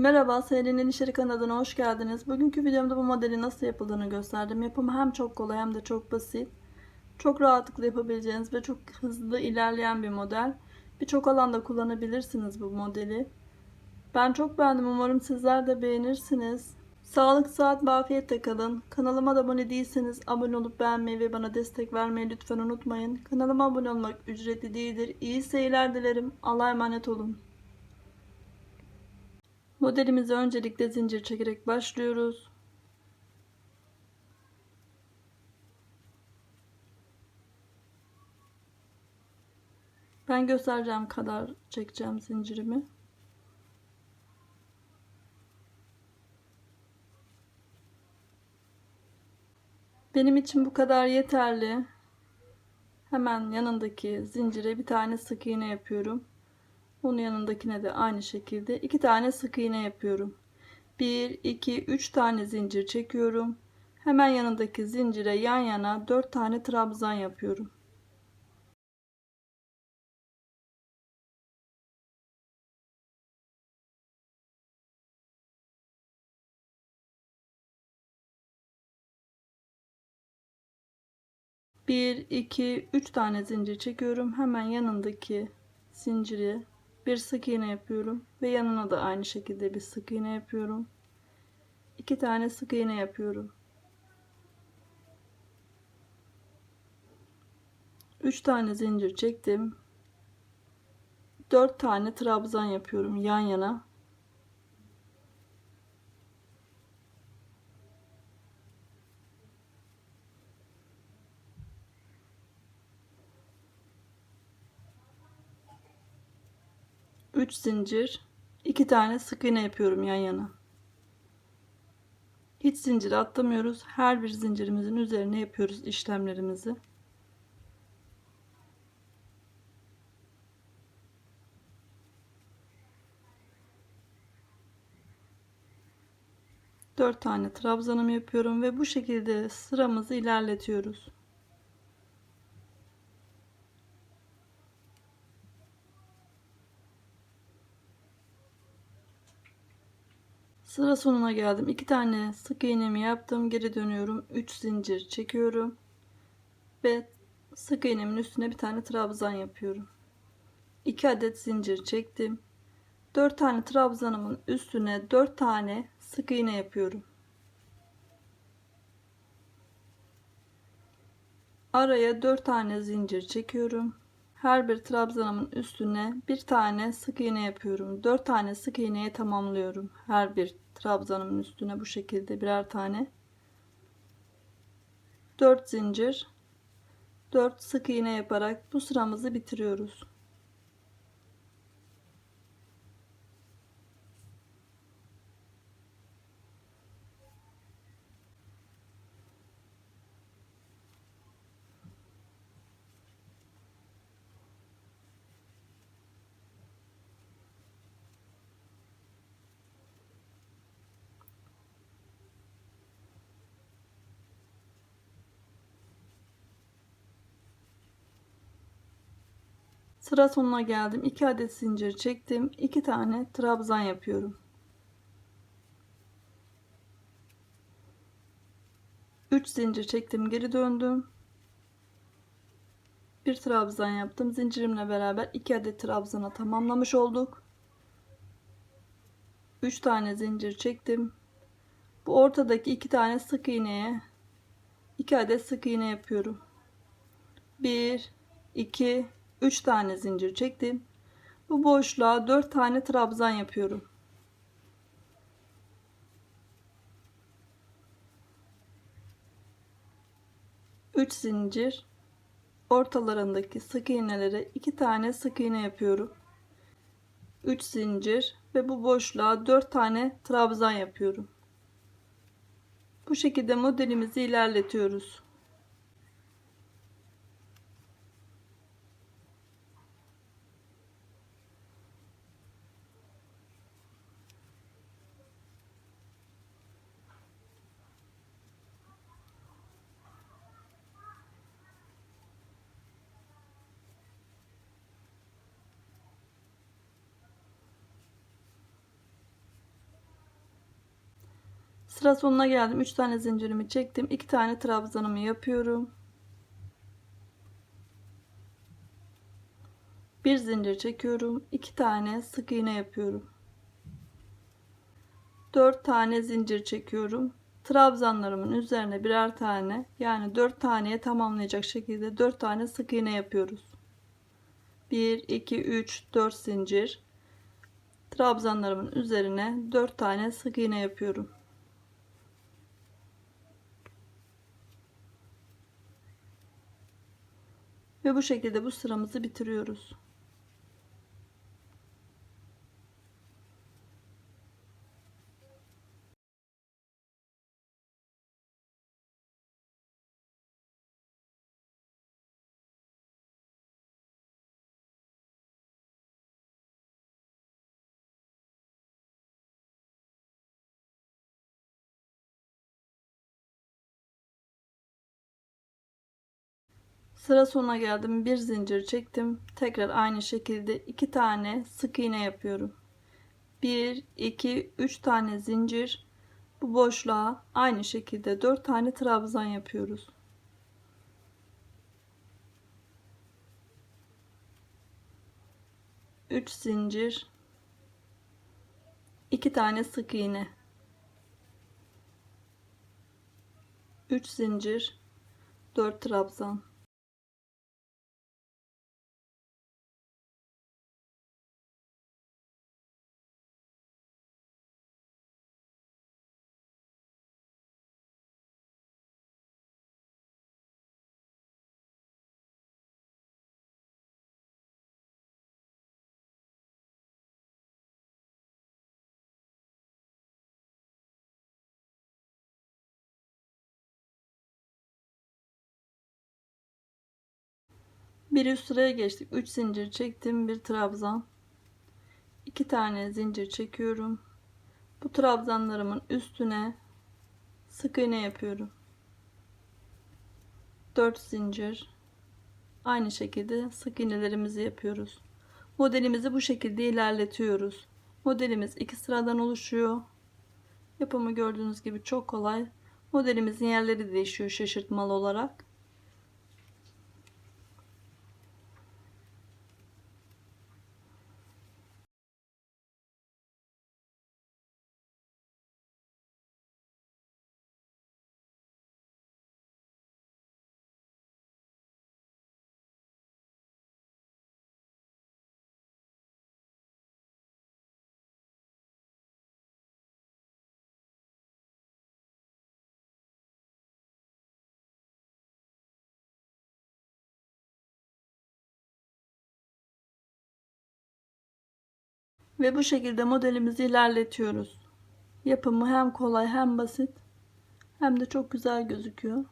Merhaba, Selin'in İşleri kanalına hoş geldiniz. Bugünkü videomda bu modeli nasıl yapıldığını gösterdim. Yapımı hem çok kolay hem de çok basit. Çok rahatlıkla yapabileceğiniz ve çok hızlı ilerleyen bir model. Birçok alanda kullanabilirsiniz bu modeli. Ben çok beğendim. Umarım sizler de beğenirsiniz. Sağlık, saat ve afiyetle kalın. Kanalıma da abone değilseniz abone olup beğenmeyi ve bana destek vermeyi lütfen unutmayın. Kanalıma abone olmak ücretli değildir. İyi seyirler dilerim. Allah'a emanet olun. Modelimize öncelikle zincir çekerek başlıyoruz. Ben göstereceğim kadar çekeceğim zincirimi. Benim için bu kadar yeterli. Hemen yanındaki zincire bir tane sık iğne yapıyorum. Bunun yanındakine de aynı şekilde iki tane sık iğne yapıyorum. 1 2 3 tane zincir çekiyorum. Hemen yanındaki zincire yan yana 4 tane trabzan yapıyorum. Bir, iki, üç tane zincir çekiyorum. Hemen yanındaki zinciri bir sık iğne yapıyorum ve yanına da aynı şekilde bir sık iğne yapıyorum. İki tane sık iğne yapıyorum. Üç tane zincir çektim. Dört tane trabzan yapıyorum yan yana. Üç zincir, iki tane sık iğne yapıyorum yan yana. Hiç zincir atlamıyoruz. Her bir zincirimizin üzerine yapıyoruz işlemlerimizi. Dört tane trabzanım yapıyorum ve bu şekilde sıramızı ilerletiyoruz. Sıra sonuna geldim. İki tane sık iğnemi yaptım. Geri dönüyorum. 3 zincir çekiyorum. Ve sık iğnemin üstüne bir tane trabzan yapıyorum. 2 adet zincir çektim. 4 tane trabzanımın üstüne 4 tane sık iğne yapıyorum. Araya 4 tane zincir çekiyorum. Her bir trabzanımın üstüne bir tane sık iğne yapıyorum. 4 tane sık iğneye tamamlıyorum. Her bir trabzanımın üstüne bu şekilde birer tane. 4 zincir 4 sık iğne yaparak bu sıramızı bitiriyoruz. Sıra sonuna geldim. 2 adet zincir çektim. 2 tane trabzan yapıyorum. 3 zincir çektim, geri döndüm. Bir trabzan yaptım. Zincirimle beraber 2 adet trabzana tamamlamış olduk. 3 tane zincir çektim. Bu ortadaki 2 tane sık iğneye 2 adet sık iğne yapıyorum. 1 2 3 tane zincir çektim. Bu boşluğa 4 tane trabzan yapıyorum. Üç zincir ortalarındaki sık iğnelere iki tane sık iğne yapıyorum. 3 zincir ve bu boşluğa 4 tane trabzan yapıyorum. Bu şekilde modelimizi ilerletiyoruz. Sıra sonuna geldim. 3 tane zincirimi çektim. 2 tane trabzanımı yapıyorum. Bir zincir çekiyorum. 2 tane sık iğne yapıyorum. 4 tane zincir çekiyorum. Trabzanlarımın üzerine birer tane yani 4 taneye tamamlayacak şekilde 4 tane sık iğne yapıyoruz. 1 2 3 4 zincir. Trabzanlarımın üzerine 4 tane sık iğne yapıyorum. Ve bu şekilde bu sıramızı bitiriyoruz. Sıra sonuna geldim. Bir zincir çektim. Tekrar aynı şekilde iki tane sık iğne yapıyorum. 1 2 3 tane zincir. Bu boşluğa aynı şekilde 4 tane trabzan yapıyoruz. Üç zincir, iki tane sık iğne, üç zincir, dört trabzan. Bir üst sıraya geçtik. 3 zincir çektim. Bir trabzan. 2 tane zincir çekiyorum. Bu trabzanlarımın üstüne sık iğne yapıyorum. 4 zincir. Aynı şekilde sık iğnelerimizi yapıyoruz. Modelimizi bu şekilde ilerletiyoruz. Modelimiz iki sıradan oluşuyor. Yapımı gördüğünüz gibi çok kolay. Modelimizin yerleri değişiyor şaşırtmalı olarak. Ve bu şekilde modelimizi ilerletiyoruz. Yapımı hem kolay hem basit hem de çok güzel gözüküyor.